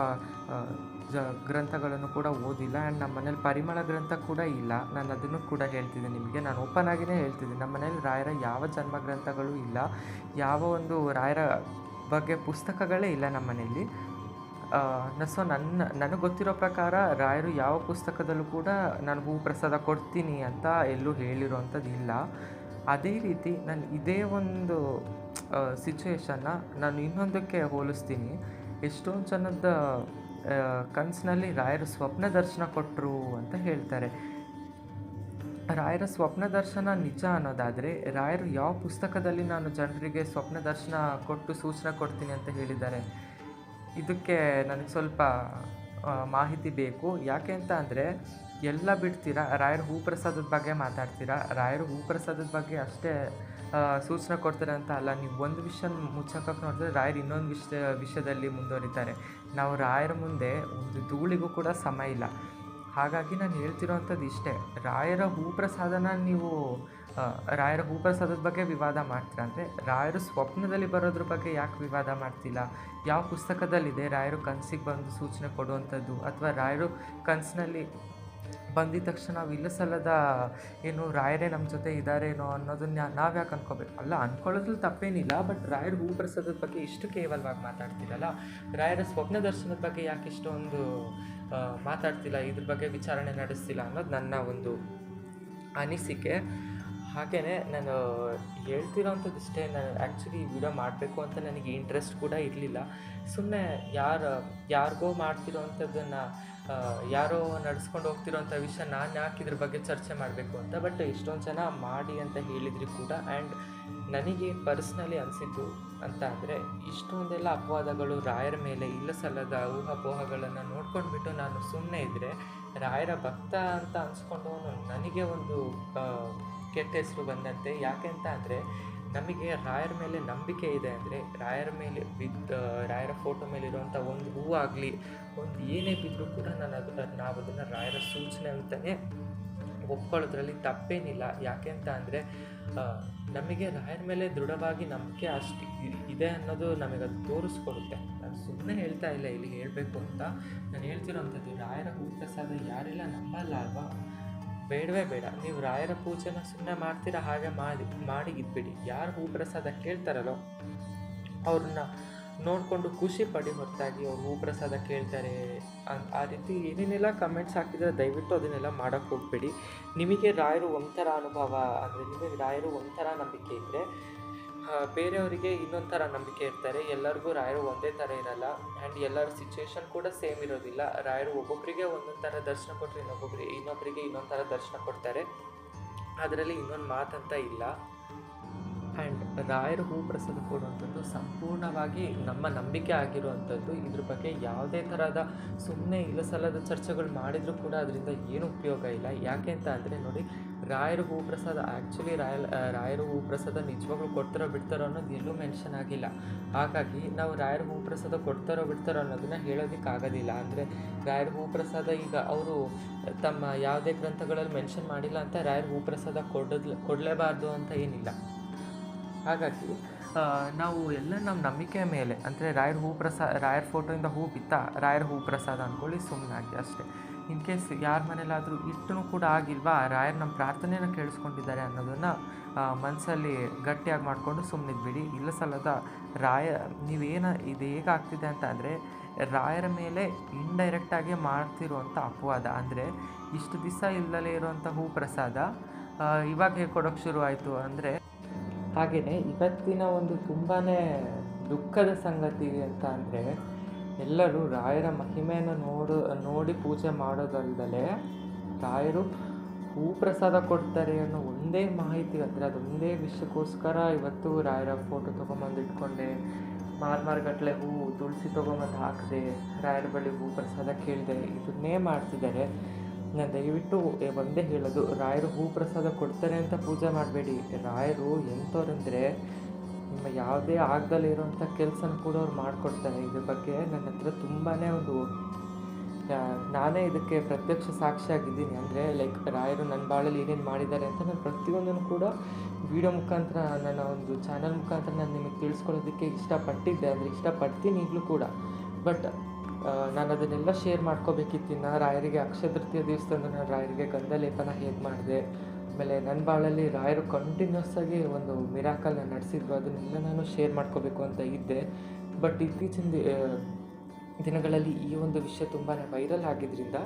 Speaker 1: ಜ, ಗ್ರಂಥಗಳನ್ನು ಕೂಡ ಓದಿಲ್ಲ. ಆ್ಯಂಡ್ ನಮ್ಮ ಮನೇಲಿ ಪರಿಮಳ ಗ್ರಂಥ ಕೂಡ ಇಲ್ಲ. ನಾನು ಅದನ್ನು ಕೂಡ ಹೇಳ್ತಿದ್ದೆ ನಿಮಗೆ. ನಾನು ಓಪನ್ ಆಗಿಯೇ ಹೇಳ್ತಿದ್ದೆ. ನಮ್ಮ ಮನೇಲಿ ರಾಯರ ಯಾವ ಜನ್ಮ ಗ್ರಂಥಗಳು ಇಲ್ಲ. ಯಾವ ಒಂದು ರಾಯರ ಬಗ್ಗೆ ಪುಸ್ತಕಗಳೇ ಇಲ್ಲ ನಮ್ಮ ಮನೆಯಲ್ಲಿ ಸೊ ನನ್ನ, ನನಗೆ ಗೊತ್ತಿರೋ ಪ್ರಕಾರ ರಾಯರು ಯಾವ ಪುಸ್ತಕದಲ್ಲೂ ಕೂಡ ನಾನು ಹೂ ಪ್ರಸಾದ ಕೊಡ್ತೀನಿ ಅಂತ ಎಲ್ಲೂ ಹೇಳಿರೋವಂಥದ್ದು ಇಲ್ಲ. ಅದೇ ರೀತಿ ನಾನು ಇದೇ ಒಂದು ಸಿಚುವೇಶನ್ನ ನಾನು ಇನ್ನೊಂದಕ್ಕೆ ಹೋಲಿಸ್ತೀನಿ. ಎಷ್ಟೊಂದು ಜನದ ಕನಸಿನಲ್ಲಿ ರಾಯರು ಸ್ವಪ್ನ ದರ್ಶನ ಕೊಟ್ಟರು ಅಂತ ಹೇಳ್ತಾರೆ. ರಾಯರ ಸ್ವಪ್ನ ದರ್ಶನ ನಿಜ ಅನ್ನೋದಾದರೆ, ರಾಯರು ಯಾವ ಪುಸ್ತಕದಲ್ಲಿ ನಾನು ಜನರಿಗೆ ಸ್ವಪ್ನ ದರ್ಶನ ಕೊಟ್ಟು ಸೂಚನೆ ಕೊಡ್ತೀನಿ ಅಂತ ಹೇಳಿದ್ದಾರೆ. ಇದಕ್ಕೆ ನನಗೆ ಸ್ವಲ್ಪ ಮಾಹಿತಿ ಬೇಕು. ಯಾಕೆ ಅಂತ ಅಂದರೆ, ಎಲ್ಲ ಬಿಡ್ತೀರಾ? ರಾಯರ ಹೂಪ್ರಸಾದದ ಬಗ್ಗೆ ಮಾತಾಡ್ತೀರಾ? ರಾಯರ ಹೂಪ್ರಸಾದದ ಬಗ್ಗೆ ಅಷ್ಟೇ ಸೂಚನೆ ಕೊಡ್ತಾರೆ ಅಂತ ಅಲ್ಲ, ನೀವು ಒಂದು ವಿಷಯ ಮುಚ್ಚಕ್ಕೆ ನೋಡಿದ್ರೆ ರಾಯರು ಇನ್ನೊಂದು ವಿಷಯ, ವಿಷಯದಲ್ಲಿ ಮುಂದುವರಿತಾರೆ. ನಾವು ರಾಯರ ಮುಂದೆ ಒಂದು ಧೂಳಿಗೂ ಕೂಡ ಸಮ ಇಲ್ಲ. ಹಾಗಾಗಿ ನಾನು ಹೇಳ್ತಿರೋವಂಥದ್ದು ಇಷ್ಟೇ, ರಾಯರ ಹೂಪ್ರಸಾದನ ನೀವು ರಾಯರ ಹೂಪ್ರಸಾದದ ಬಗ್ಗೆ ವಿವಾದ ಮಾಡ್ತೀರ ಅಂದರೆ, ರಾಯರು ಸ್ವಪ್ನದಲ್ಲಿ ಬರೋದ್ರ ಬಗ್ಗೆ ಯಾಕೆ ವಿವಾದ ಮಾಡ್ತಿಲ್ಲ? ಯಾವ ಪುಸ್ತಕದಲ್ಲಿದೆ ರಾಯರು ಕನಸಿಗೆ ಬಂದು ಸೂಚನೆ ಕೊಡುವಂಥದ್ದು? ಅಥವಾ ರಾಯರು ಕನಸಿನಲ್ಲಿ ಬಂದಿದ ತಕ್ಷಣ ನಾವು ಇಲ್ಲ ಸಲ್ಲದ ಏನು ರಾಯರೇ ನಮ್ಮ ಜೊತೆ ಇದ್ದಾರೇನೋ ಅನ್ನೋದನ್ನ ನಾವು ಯಾಕೆ ಅನ್ಕೋಬೇಕು. ಅಲ್ಲ, ಅನ್ಕೊಳ್ಳೋದ್ರಲ್ಲಿ ತಪ್ಪೇನಿಲ್ಲ, ಬಟ್ ರಾಯರ ಹೂ ಪ್ರಸಾದದ ಬಗ್ಗೆ ಇಷ್ಟು ಕೇವಲವಾಗಿ ಮಾತಾಡ್ತಿರಲ್ಲ, ರಾಯರ ಸ್ವಪ್ನ ದರ್ಶನದ ಬಗ್ಗೆ ಯಾಕೆ ಇಷ್ಟೊಂದು ಮಾತಾಡ್ತಿಲ್ಲ, ಇದ್ರ ಬಗ್ಗೆ ವಿಚಾರಣೆ ನಡೆಸ್ತಿಲ್ಲ ಅನ್ನೋದು ನನ್ನ ಒಂದು ಅನಿಸಿಕೆ. ಹಾಗೆಯೇ ನಾನು ಹೇಳ್ತಿರೋಂಥದ್ದು ಇಷ್ಟೇ ನಾನು ಆ್ಯಕ್ಚುಲಿ ಈ ವಿಡಿಯೋ ಮಾಡಬೇಕು ಅಂತ ನನಗೆ ಇಂಟ್ರೆಸ್ಟ್ ಕೂಡ ಇರಲಿಲ್ಲ. ಸುಮ್ಮನೆ ಯಾರು, ಯಾರಿಗೋ ಮಾಡ್ತಿರೋವಂಥದ್ದನ್ನು ಯಾರೋ ನಡ್ಸ್ಕೊಂಡು ಹೋಗ್ತಿರೋಂಥ ವಿಷಯ ನಾನು ಯಾಕೆ ಇದ್ರ ಬಗ್ಗೆ ಚರ್ಚೆ ಮಾಡಬೇಕು ಅಂತ ಬಟ್ ಎಷ್ಟೊಂದು ಜನ ಮಾಡಿ ಅಂತ ಹೇಳಿದ್ರು ಕೂಡ ಆ್ಯಂಡ್ ನನಗೆ ಪರ್ಸ್ನಲಿ ಅನಿಸಿದ್ದು ಅಂತ ಅಂದರೆ, ಇಷ್ಟೊಂದೆಲ್ಲ ಅಪವಾದಗಳು ರಾಯರ ಮೇಲೆ ಇಲ್ಲ ಸಲ್ಲದ ಊಹಾಪೋಹಗಳನ್ನು ನೋಡ್ಕೊಂಡ್ಬಿಟ್ಟು ನಾನು ಸುಮ್ಮನೆ ಇದ್ದರೆ ರಾಯರ ಭಕ್ತ ಅಂತ ಅನಿಸ್ಕೊಂಡು ನನಗೆ ಒಂದು ಕೆಟ್ಟ ಹೆಸರು ಬಂದಂತೆ. ಯಾಕೆ ಅಂತ ಅಂದರೆ ನಮಗೆ ರಾಯರ ಮೇಲೆ ನಂಬಿಕೆ ಇದೆ ಅಂದರೆ, ರಾಯರ ಮೇಲೆ ಬಿದ್ದ, ರಾಯರ ಫೋಟೋ ಮೇಲಿರುವಂಥ ಒಂದು ಹೂವಾಗಲಿ ಒಂದು ಏನೇ ಬಿದ್ದರೂ ಕೂಡ ನಾನು ಅದನ್ನು ನಾವು ಅದನ್ನು ರಾಯರ ಸೂಚನೆ ಅಂತಲೇ ಒಪ್ಕೊಳ್ಳೋದ್ರಲ್ಲಿ ತಪ್ಪೇನಿಲ್ಲ. ಯಾಕೆ ಅಂತ ಅಂದರೆ ನಮಗೆ ರಾಯರ ಮೇಲೆ ದೃಢವಾಗಿ ನಂಬಿಕೆ ಅಷ್ಟು ಇದೆ ಅನ್ನೋದು ನಮಗೆ ಅದು ತೋರಿಸ್ಕೊಡುತ್ತೆ. ನಾನು ಸುಮ್ಮನೆ ಹೇಳ್ತಾ ಇಲ್ಲ, ಇಲ್ಲಿ ಹೇಳಬೇಕು ಅಂತ. ನಾನು ಹೇಳ್ತಿರೋವಂಥದ್ದು ರಾಯರ ಹೂ ಪ್ರಸಾದ ಯಾರೆಲ್ಲ ನಂಬಲ್ಲ ಅಲ್ವಾ? ಬೇಡವೇ ಬೇಡ. ನೀವು ರಾಯರ ಪೂಜೆನ ಸುಮ್ಮನೆ ಮಾಡ್ತೀರಾ ಹಾಗೆ ಮಾಡಿ ಮಾಡಿ ಇದ್ಬಿಡಿ. ಯಾರು ಹೂ ಪ್ರಸಾದ ಕೇಳ್ತಾರಲ್ಲೋ, ಅವ್ರನ್ನ ನೋಡಿಕೊಂಡು ಖುಷಿ ಪಡಿ ಹೊರತಾಗಿ ಅವ್ರು ಹೂ ಪ್ರಸಾದ ಕೇಳ್ತಾರೆ. ಆ ರೀತಿ ಏನೇನೆಲ್ಲ ಕಮೆಂಟ್ಸ್ ಹಾಕಿದರೆ ದಯವಿಟ್ಟು ಅದನ್ನೆಲ್ಲ ಮಾಡೋಕ್ಕೆ ಹೋಗ್ಬೇಡಿ. ನಿಮಗೆ ರಾಯರು ಒಂಥರ ಅನುಭವ ಅಂದರೆ ನಿಮಗೆ ರಾಯರು ಒಂಥರ ನಂಬಿಕೆ ಇದ್ದರೆ ಬೇರೆಯವರಿಗೆ ಇನ್ನೊಂದು ಥರ ನಂಬಿಕೆ ಇರ್ತಾರೆ. ಎಲ್ಲರಿಗೂ ರಾಯರು ಒಂದೇ ಥರ ಇರಲ್ಲ. ಆ್ಯಂಡ್ ಎಲ್ಲರ ಸಿಚುವೇಶನ್ ಕೂಡ ಸೇಮ್ ಇರೋದಿಲ್ಲ. ರಾಯರು ಒಬ್ಬೊಬ್ಬರಿಗೆ ಒಂದೊಂದು ಥರ ದರ್ಶನ ಕೊಟ್ಟರೆ ಇನ್ನೊಬ್ಬೊಬ್ಬರಿಗೆ ಇನ್ನೊಬ್ಬರಿಗೆ ಇನ್ನೊಂದು ಥರ ದರ್ಶನ ಕೊಡ್ತಾರೆ. ಅದರಲ್ಲಿ ಇನ್ನೊಂದು ಮಾತಂತ ಇಲ್ಲ. ಆ್ಯಂಡ್ ರಾಯರ ಹೂ ಪ್ರಸಾದ ಕೊಡುವಂಥದ್ದು ಸಂಪೂರ್ಣವಾಗಿ ನಮ್ಮ ನಂಬಿಕೆ ಆಗಿರುವಂಥದ್ದು. ಇದ್ರ ಬಗ್ಗೆ ಯಾವುದೇ ಥರದ ಸುಮ್ಮನೆ ಇಲ್ಲಸಲ್ಲದ ಚರ್ಚೆಗಳು ಮಾಡಿದರೂ ಕೂಡ ಅದರಿಂದ ಏನು ಉಪಯೋಗ ಇಲ್ಲ. ಯಾಕೆ ಅಂತ ಅಂದರೆ ನೋಡಿ, ರಾಯರ ಹೂ ಪ್ರಸಾದ ಆ್ಯಕ್ಚುಲಿ ರಾಯಲ್ ರಾಯರು ಹೂ ಪ್ರಸಾದ ನಿಜವಾಗ್ಲೂ ಕೊಡ್ತಾರೋ ಬಿಡ್ತಾರೋ ಅನ್ನೋದು ಎಲ್ಲೂ ಮೆನ್ಷನ್ ಆಗಿಲ್ಲ. ಹಾಗಾಗಿ ನಾವು ರಾಯರ ಹೂ ಪ್ರಸಾದ ಕೊಡ್ತಾರೋ ಬಿಡ್ತಾರೋ ಅನ್ನೋದನ್ನ ಹೇಳೋದಕ್ಕೆ ಆಗೋದಿಲ್ಲ ಅಂದರೆ ರಾಯರ ಹೂ ಪ್ರಸಾದ ಈಗ ಅವರು ತಮ್ಮ ಯಾವುದೇ ಗ್ರಂಥಗಳಲ್ಲಿ ಮೆನ್ಷನ್ ಮಾಡಿಲ್ಲ ಅಂತ ರಾಯರ ಹೂ ಪ್ರಸಾದ ಕೊಡೋದ್ ಕೊಡಲೇಬಾರ್ದು ಅಂತ ಏನಿಲ್ಲ. ಹಾಗಾಗಿ ನಾವು ಎಲ್ಲ ನಮ್ಮ ನಂಬಿಕೆ ಮೇಲೆ, ಅಂದರೆ ರಾಯರ ಹೂ ಪ್ರಸಾದ ರಾಯರ ಫೋಟೋಯಿಂದ ಹೂ ಬಿತ್ತ, ರಾಯರ ಹೂ ಪ್ರಸಾದ ಅಂದ್ಕೊಳ್ಳಿ ಸುಮ್ಮನಾಗಿ ಅಷ್ಟೇ. ಇನ್ ಕೇಸ್ ಯಾರ ಮನೇಲಾದರೂ ಇಷ್ಟು ಕೂಡ ಆಗಿಲ್ವಾ, ರಾಯರ್ ನಮ್ಮ ಪ್ರಾರ್ಥನೆನ ಕೇಳಿಸ್ಕೊಂಡಿದ್ದಾರೆ ಅನ್ನೋದನ್ನು ಮನಸ್ಸಲ್ಲಿ ಗಟ್ಟಿಯಾಗಿ ಮಾಡಿಕೊಂಡು ಸುಮ್ಮನಿದ್ಬಿಡಿ ಇಲ್ಲ ಸಲದ ರಾಯ, ನೀವೇನು ಇದು ಹೇಗಾಗ್ತಿದೆ ಅಂತ ಅಂದರೆ, ರಾಯರ ಮೇಲೆ ಇಂಡೈರೆಕ್ಟಾಗಿ ಮಾಡ್ತಿರುವಂಥ ಅಪವಾದ. ಅಂದರೆ, ಇಷ್ಟು ದಿವಸ ಇಲ್ಲದೇ ಇರುವಂಥ ಹೂ ಪ್ರಸಾದ ಇವಾಗ ಹೇಗೆ ಕೊಡೋಕ್ಕೆ ಶುರು ಆಯಿತು ಅಂದರೆ ಹಾಗೆಯೇ ಇವತ್ತಿನ ಒಂದು ತುಂಬಾ ದುಃಖದ ಸಂಗತಿ ಅಂತ ಅಂದರೆ ಎಲ್ಲರೂ ರಾಯರ ಮಹಿಮೆಯನ್ನು ನೋಡು, ನೋಡಿ ಪೂಜೆ ಮಾಡೋದಲ್ಲದೆ ರಾಯರು ಹೂ ಪ್ರಸಾದ ಕೊಡ್ತಾರೆ ಅನ್ನೋ ಒಂದೇ ಮಾಹಿತಿ, ಅಂದರೆ ಅದೊಂದೇ ವಿಷಯಕ್ಕೋಸ್ಕರ ಇವತ್ತು ರಾಯರ ಫೋಟೋ ತೊಗೊಂಬಂದು ಇಟ್ಕೊಂಡೆ ಮಾರು ಮಾರುಗಟ್ಲೆ ಹೂ, ತುಳಸಿ ತೊಗೊಂಬಂದು ಹಾಕಿದೆ, ರಾಯರ ಬಳಿ ಹೂ ಪ್ರಸಾದ ಕೇಳಿದೆ, ಇದನ್ನೇ ಮಾಡ್ತಿದ್ದಾರೆ. ನಾನು ದಯವಿಟ್ಟು ಒಂದೇ ಹೇಳೋದು. ರಾಯರು ಹೂ ಪ್ರಸಾದ ಕೊಡ್ತಾರೆ ಅಂತ ಪೂಜೆ ಮಾಡಬೇಡಿ. ರಾಯರು ಎಂಥವ್ರಂದರೆ ನಿಮ್ಮ ಯಾವುದೇ ಆಗದಲ್ಲಿರೋಂಥ ಕೆಲಸನ ಕೂಡ ಅವ್ರು ಮಾಡಿಕೊಡ್ತಾರೆ. ಇದ್ರ ಬಗ್ಗೆ ನನ್ನ ಹತ್ರ ತುಂಬಾ ಒಂದು ನಾನೇ ಇದಕ್ಕೆ ಪ್ರತ್ಯಕ್ಷ ಸಾಕ್ಷಿಯಾಗಿದ್ದೀನಿ. ಅಂದರೆ ಲೈಕ್ ರಾಯರು ನನ್ನ ಬಾಳಲ್ಲಿ ಏನೇನು ಮಾಡಿದ್ದಾರೆ ಅಂತ ನಾನು ಪ್ರತಿಯೊಂದನ್ನು ಕೂಡ ವಿಡಿಯೋ ಮುಖಾಂತರ ನನ್ನ ಒಂದು ಚಾನಲ್ ಮುಖಾಂತರ ನಾನು ನಿಮಗೆ ತಿಳಿಸ್ಕೊಳ್ಳೋದಕ್ಕೆ ಇಷ್ಟಪಟ್ಟಿದ್ದೆ. ಅಂದರೆ ಇಷ್ಟಪಡ್ತೀನಿ ಈಗಲೂ ಕೂಡ. ಬಟ್ ನಾನು ಅದನ್ನೆಲ್ಲ ಶೇರ್ ಮಾಡ್ಕೋಬೇಕಿತ್ತು. ಇನ್ನು ರಾಯರಿಗೆ ಅಕ್ಷಯ ತೃತೀಯ ದಿವಸದಂದು ನಾನು ರಾಯರಿಗೆ ಗಂಧ ಲೇಪನ ಹೇಗೆ ಮಾಡಿದೆ? ಆಮೇಲೆ ನನ್ನ ಬಾಳಲ್ಲಿ ರಾಯರು ಕಂಟಿನ್ಯೂಸ್ ಆಗಿ ಒಂದು ಮಿರಾಕಲ್ನ ನಡೆಸಿದ್ರು. ಅದನ್ನೆಲ್ಲ ನಾನು ಶೇರ್ ಮಾಡ್ಕೋಬೇಕು ಅಂತ ಇದ್ದೆ. ಬಟ್ ಇತ್ತೀಚಿನ ದಿನಗಳಲ್ಲಿ ಈ ಒಂದು ವಿಷಯ ತುಂಬಾ ವೈರಲ್ ಆಗಿದ್ದರಿಂದ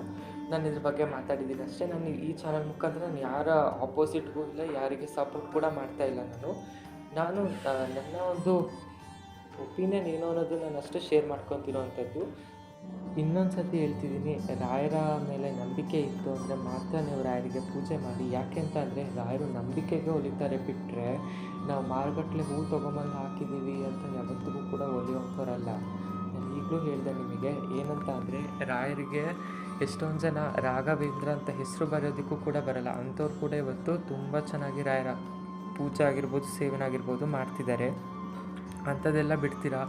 Speaker 1: ನಾನು ಇದ್ರ ಬಗ್ಗೆ ಮಾತಾಡಿದ್ದೀನಿ. ಅಷ್ಟೇ ನಾನು ಈ ಚಾನಲ್ ಮುಖಾಂತರ ನಾನು ಯಾರ ಆಪೋಸಿಟ್ಗೂ ಇಲ್ಲ, ಯಾರಿಗೆ ಸಪೋರ್ಟ್ ಕೂಡ ಮಾಡ್ತಾ ಇಲ್ಲ ನಾನು. ನಾನು ನನ್ನ ಒಂದು ಒಪಿನಿಯನ್ ಏನು ಅನ್ನೋದು ನಾನು ಅಷ್ಟೇ ಶೇರ್ ಮಾಡ್ಕೊತಿರೋವಂಥದ್ದು ಇನ್ನೊಂದು ಸತಿ ಹೇಳ್ತಿದ್ದೀನಿ, ರಾಯರ ಮೇಲೆ ನಂಬಿಕೆ ಇತ್ತು ಅಂದರೆ ಮಾತ್ರ ನೀವು ರಾಯರಿಗೆ ಪೂಜೆ ಮಾಡಿ. ಯಾಕೆ ಅಂತ ಅಂದರೆ, ರಾಯರು ನಂಬಿಕೆಗೆ ಒಲಿತಾರೆ ಬಿಟ್ಟರೆ ನಾವು ಮಾರುಗಟ್ಟಲೆ ಹೂ ತೊಗೊಂಬಂದು ಹಾಕಿದ್ದೀವಿ ಅಂತ ಯಾವತ್ತಿಗೂ ಕೂಡ ಒಲಿಯೋಂಥವ್ರಲ್ಲ. ನಾನು ಈಗಲೂ ಹೇಳಿದೆ ನಿಮಗೆ, ಏನಂತ ಅಂದರೆ ರಾಯರಿಗೆ ಎಷ್ಟೊಂದು ಜನ ರಾಘವೇಂದ್ರ ಅಂತ ಹೆಸರು ಬರೋದಕ್ಕೂ ಕೂಡ ಬರಲ್ಲ. ಅಂಥವ್ರು ಕೂಡ ಇವತ್ತು ತುಂಬ ಚೆನ್ನಾಗಿ ರಾಯರ ಪೂಜೆ ಆಗಿರ್ಬೋದು, ಸೇವನೆ ಆಗಿರ್ಬೋದು ಮಾಡ್ತಿದ್ದಾರೆ. ಅಂಥದ್ದೆಲ್ಲ ಬಿಡ್ತೀರಾ?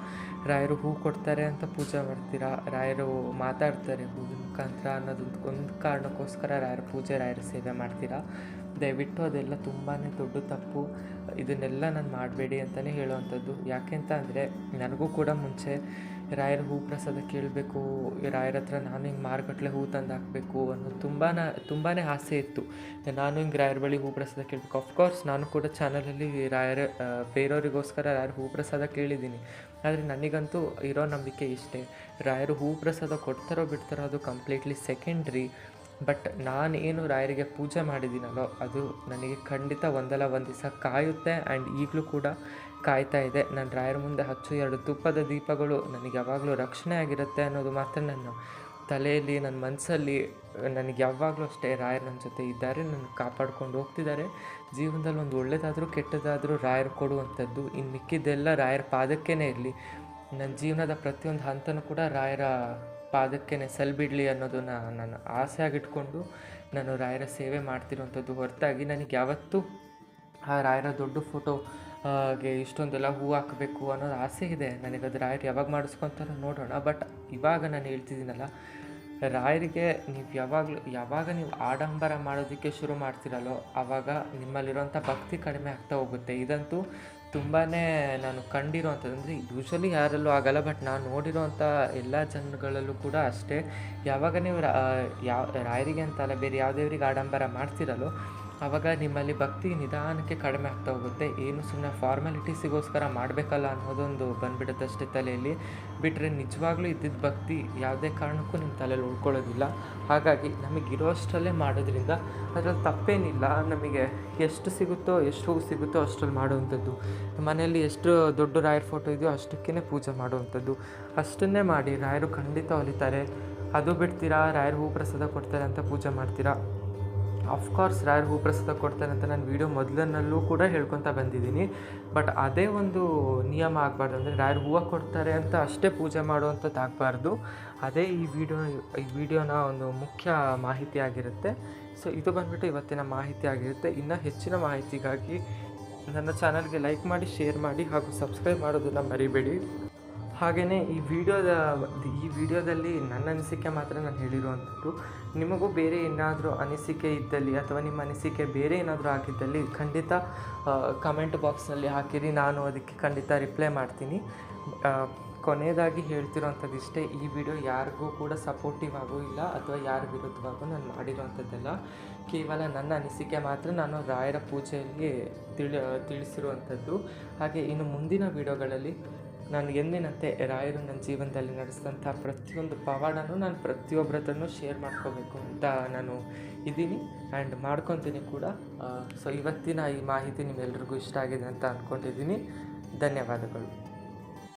Speaker 1: ರಾಯರು ಹೂ ಕೊಡ್ತಾರೆ ಅಂತ ಪೂಜೆ ಮಾಡ್ತೀರಾ? ರಾಯರು ಮಾತಾಡ್ತಾರೆ ಹೂವಿನ ಮುಖಾಂತರ ಅನ್ನೋದು ಒಂದು ಕಾರಣಕ್ಕೋಸ್ಕರ ರಾಯರ ಪೂಜೆ, ರಾಯರ ಸೇವೆ ಮಾಡ್ತೀರಾ? ದಯವಿಟ್ಟು ಅದೆಲ್ಲ ತುಂಬಾ ದೊಡ್ಡ ತಪ್ಪು. ಇದನ್ನೆಲ್ಲ ನಾನು ಮಾಡಬೇಡಿ ಅಂತಲೇ ಹೇಳೋವಂಥದ್ದು. ಯಾಕೆಂತ ಅಂದರೆ, ನನಗೂ ಕೂಡ ಮುಂಚೆ ರಾಯರ ಹೂ ಪ್ರಸಾದ ಕೇಳಬೇಕು, ರಾಯರ ಹತ್ರ ನಾನು ಹಿಂಗೆ ಮಾರುಕಟ್ಟಲೆ ಹೂ ತಂದು ಹಾಕಬೇಕು ಅನ್ನೋದು ತುಂಬಾ ತುಂಬಾ ಆಸೆ ಇತ್ತು. ನಾನು ಹಿಂಗೆ ರಾಯರ ಬಳಿ ಹೂ ಪ್ರಸಾದ ಕೇಳಬೇಕು. ಅಫ್ಕೋರ್ಸ್ ನಾನು ಕೂಡ ಚಾನಲಲ್ಲಿ ರಾಯರ ಬೇರೆಯವರಿಗೋಸ್ಕರ ರಾಯರ ಹೂ ಪ್ರಸಾದ ಕೇಳಿದ್ದೀನಿ. ಆದರೆ ನನಗಂತೂ ಇರೋ ನಂಬಿಕೆ ಇಷ್ಟೇ. ರಾಯರು ಹೂ ಪ್ರಸಾದ ಕೊಡ್ತಾರೋ ಬಿಡ್ತಾರೋ ಅದು ಕಂಪ್ಲೀಟ್ಲಿ ಸೆಕೆಂಡ್ರಿ ಬಟ್ ನಾನು ಏನು ರಾಯರಿಗೆ ಪೂಜೆ ಮಾಡಿದ್ದೀನಲ್ಲೋ, ಅದು ನನಗೆ ಖಂಡಿತ ಒಂದಲ್ಲ, ಒಂದು ದಿವಸ ಕಾಯುತ್ತೆ ಆ್ಯಂಡ್ ಈಗಲೂ ಕೂಡ ಕಾಯ್ತಾ ಇದೆ. ನಾನು ರಾಯರ ಮುಂದೆ ಹಚ್ಚು ಎರಡು ತುಪ್ಪದ ದೀಪಗಳು ನನಗೆ ಯಾವಾಗಲೂ ರಕ್ಷಣೆ ಆಗಿರುತ್ತೆ ಅನ್ನೋದು ಮಾತ್ರ ನನ್ನ ತಲೆಯಲ್ಲಿ, ನನ್ನ ಮನಸ್ಸಲ್ಲಿ ನನಗೆ ಯಾವಾಗಲೂ ಅಷ್ಟೇ ರಾಯರು ನನ್ನ ಜೊತೆ ಇದ್ದಾರೆ ನನ್ನ ಕಾಪಾಡ್ಕೊಂಡು ಹೋಗ್ತಿದ್ದಾರೆ. ಜೀವನದಲ್ಲಿ ಒಂದು ಒಳ್ಳೇದಾದರೂ ಕೆಟ್ಟದಾದರೂ ರಾಯರು ಕೊಡುವಂಥದ್ದು. ಇನ್ನು ಮಿಕ್ಕಿದ್ದೆಲ್ಲ ರಾಯರ ಪಾದಕ್ಕೇ ಇರಲಿ. ನನ್ನ ಜೀವನದ ಪ್ರತಿಯೊಂದು ಹಂತನೂ ಕೂಡ ರಾಯರ ಪಾದಕ್ಕೇ ಸಲ್ಬಿಡಲಿ ಅನ್ನೋದನ್ನ ನಾನು ಆಸೆಯಾಗಿಟ್ಕೊಂಡು ನಾನು ರಾಯರ ಸೇವೆ ಮಾಡ್ತಿರೋವಂಥದ್ದು. ಹೊರತಾಗಿ ನನಗೆ ಯಾವತ್ತೂ ಆ ರಾಯರ ದೊಡ್ಡ ಫೋಟೋ ಗೆ ಇಷ್ಟೊಂದೆಲ್ಲ ಹೂ ಹಾಕಬೇಕು ಅನ್ನೋದು ಆಸೆ ಇದೆ. ನನಗೆ ಅದು ರಾಯರು ಯಾವಾಗ ಮಾಡಿಸ್ಕೊತಾರೋ ನೋಡೋಣ. ಬಟ್ ಇವಾಗ ನಾನು ಹೇಳ್ತಿದ್ದೀನಲ್ಲ, ರಾಯರಿಗೆ ನೀವು ಯಾವಾಗಲೂ, ಯಾವಾಗ ನೀವು ಆಡಂಬರ ಮಾಡೋದಕ್ಕೆ ಶುರು ಮಾಡ್ತಿರಲ್ಲೋ ಆವಾಗ ನಿಮ್ಮಲ್ಲಿರೋಂಥ ಭಕ್ತಿ ಕಡಿಮೆ ಆಗ್ತಾ ಹೋಗುತ್ತೆ. ಇದಂತೂ ತುಂಬಾ ನಾನು ಕಂಡಿರೋವಂಥದ್ದು. ಅಂದರೆ ಯೂಶ್ವಲಿ ಯಾರಲ್ಲೂ ಆಗಲ್ಲ ಬಟ್ ನಾನು ನೋಡಿರೋವಂಥ ಎಲ್ಲ ಜನಗಳಲ್ಲೂ ಕೂಡ ಅಷ್ಟೇ. ಯಾವಾಗ ನೀವು ಯಾವ, ರಾಯರಿಗೆ ಅಂತಲ್ಲ ಬೇರೆ ಯಾವುದೇವ್ರಿಗೆ ಆಡಂಬರ ಮಾಡ್ತಿರಲ್ಲೋ ಆವಾಗ ನಿಮ್ಮಲ್ಲಿ ಭಕ್ತಿ ನಿಧಾನಕ್ಕೆ ಕಡಿಮೆ ಆಗ್ತಾ ಹೋಗುತ್ತೆ. ಏನು ಸುಮ್ಮನೆ ಫಾರ್ಮಾಲಿಟೀಸಿಗೋಸ್ಕರ ಮಾಡಬೇಕಲ್ಲ ಅನ್ನೋದೊಂದು ಬಂದುಬಿಡುತ್ತಷ್ಟೇ ತಲೆಯಲ್ಲಿ. ಬಿಟ್ಟರೆ ನಿಜವಾಗ್ಲೂ ಇದ್ದಿದ್ದ ಭಕ್ತಿ ಯಾವುದೇ ಕಾರಣಕ್ಕೂ ನಿಮ್ಮ ತಲೆಯಲ್ಲಿ ಉಳ್ಕೊಳ್ಳೋದಿಲ್ಲ. ಹಾಗಾಗಿ ನಮಗಿರೋಷ್ಟರಲ್ಲೇ ಮಾಡೋದ್ರಿಂದ ಅದರಲ್ಲಿ ತಪ್ಪೇನಿಲ್ಲ. ನಮಗೆ ಎಷ್ಟು ಸಿಗುತ್ತೋ, ಎಷ್ಟು ಹೂವು ಸಿಗುತ್ತೋ ಅಷ್ಟರಲ್ಲಿ ಮಾಡುವಂಥದ್ದು. ಮನೆಯಲ್ಲಿ ಎಷ್ಟು ದೊಡ್ಡ ರಾಯರ್ ಫೋಟೋ ಇದೆಯೋ ಅಷ್ಟಕ್ಕೇ ಪೂಜೆ ಮಾಡುವಂಥದ್ದು. ಅಷ್ಟನ್ನೇ ಮಾಡಿ ರಾಯರು ಖಂಡಿತ ಹೊಲಿತಾರೆ ಅದು ಬಿಡ್ತೀರಾ? ರಾಯರು ಹೂ ಪ್ರಸಾದ ಕೊಡ್ತಾರೆ ಅಂತ ಪೂಜೆ ಮಾಡ್ತೀರಾ? ಅಫ್ಕೋರ್ಸ್ ರಾಯರ್ ಹೂ ಪ್ರಸಾದ ಕೊಡ್ತಾರೆ ಅಂತ ನಾನು ವೀಡಿಯೋ ಮೊದಲನಲ್ಲೂ ಕೂಡ ಹೇಳ್ಕೊತ ಬಂದಿದ್ದೀನಿ. ಬಟ್ ಅದೇ ಒಂದು ನಿಯಮ ಆಗಬಾರ್ದು ಅಂದರೆ ರಾಯರ್ ಹೂವು ಕೊಡ್ತಾರೆ ಅಂತ ಅಷ್ಟೇ ಪೂಜೆ ಮಾಡುವಂಥದ್ದು ಆಗಬಾರ್ದು. ಅದೇ ಈ ವಿಡಿಯೋ ಈ ವಿಡಿಯೋನ ಒಂದು ಮುಖ್ಯ ಮಾಹಿತಿ ಆಗಿರುತ್ತೆ. ಸೊ ಇದು ಬಂದ್ಬಿಟ್ಟು ಇವತ್ತಿನ ಮಾಹಿತಿ ಆಗಿರುತ್ತೆ. ಇನ್ನು ಹೆಚ್ಚಿನ ಮಾಹಿತಿಗಾಗಿ ನನ್ನ ಚಾನಲ್ಗೆ ಲೈಕ್ ಮಾಡಿ ಶೇರ್ ಮಾಡಿ ಹಾಗೂ ಸಬ್ಸ್ಕ್ರೈಬ್ ಮಾಡೋದನ್ನು ಮರಿಬೇಡಿ. ಹಾಗೆಯೇ ಈ ವಿಡಿಯೋದ ಈ ವಿಡಿಯೋದಲ್ಲಿ ನನ್ನ ಅನಿಸಿಕೆ ಮಾತ್ರ ನಾನು ಹೇಳಿರುವಂಥದ್ದು. ನಿಮಗೂ ಬೇರೆ ಏನಾದರೂ ಅನಿಸಿಕೆ ಇದ್ದಲ್ಲಿ ಅಥವಾ ನಿಮ್ಮ ಅನಿಸಿಕೆ ಬೇರೆ ಏನಾದರೂ ಆಗಿದ್ದಲ್ಲಿ ಖಂಡಿತ ಕಮೆಂಟ್ ಬಾಕ್ಸ್ನಲ್ಲಿ ಹಾಕಿರಿ. ನಾನು ಅದಕ್ಕೆ ಖಂಡಿತ ರಿಪ್ಲೈ ಮಾಡ್ತೀನಿ. ಕೊನೆಯದಾಗಿ ಹೇಳ್ತಿರೋವಂಥದ್ದು ಇಷ್ಟೇ ಈ ವಿಡಿಯೋ ಯಾರಿಗೂ ಕೂಡ ಸಪೋರ್ಟಿವ್ ಆಗೂ ಇಲ್ಲ ಅಥವಾ ಯಾರ ವಿರುದ್ಧವಾಗೂ ನಾನು ಮಾಡಿರುವಂಥದ್ದೆಲ್ಲ ಕೇವಲ ನನ್ನ ಅನಿಸಿಕೆ ಮಾತ್ರ ನಾನು ರಾಯರ ಪೂಜೆಯಲ್ಲಿ ತಿಳಿ ತಿಳಿಸಿರುವಂಥದ್ದು. ಹಾಗೆ ಇನ್ನು ಮುಂದಿನ ವಿಡಿಯೋಗಳಲ್ಲಿ ನಾನು ಎಂದಿನಂತೆ ರಾಯರು ನನ್ನ ಜೀವನದಲ್ಲಿ ನಡೆಸಿದಂಥ ಪ್ರತಿಯೊಂದು ಪವಾಡನೂ ನಾನು ಪ್ರತಿಯೊಬ್ಬರ ಹತ್ರನೂ ಶೇರ್ ಮಾಡ್ಕೋಬೇಕು ಅಂತ ನಾನು ಇದ್ದೀನಿ ಆ್ಯಂಡ್ ಮಾಡ್ಕೊತೀನಿ ಕೂಡ. ಸೊ ಇವತ್ತಿನ ಈ ಮಾಹಿತಿ ನಿಮ್ಮೆಲ್ರಿಗೂ ಇಷ್ಟ ಆಗಿದೆ ಅಂತ ಅಂದ್ಕೊಂಡಿದ್ದೀನಿ ಧನ್ಯವಾದಗಳು.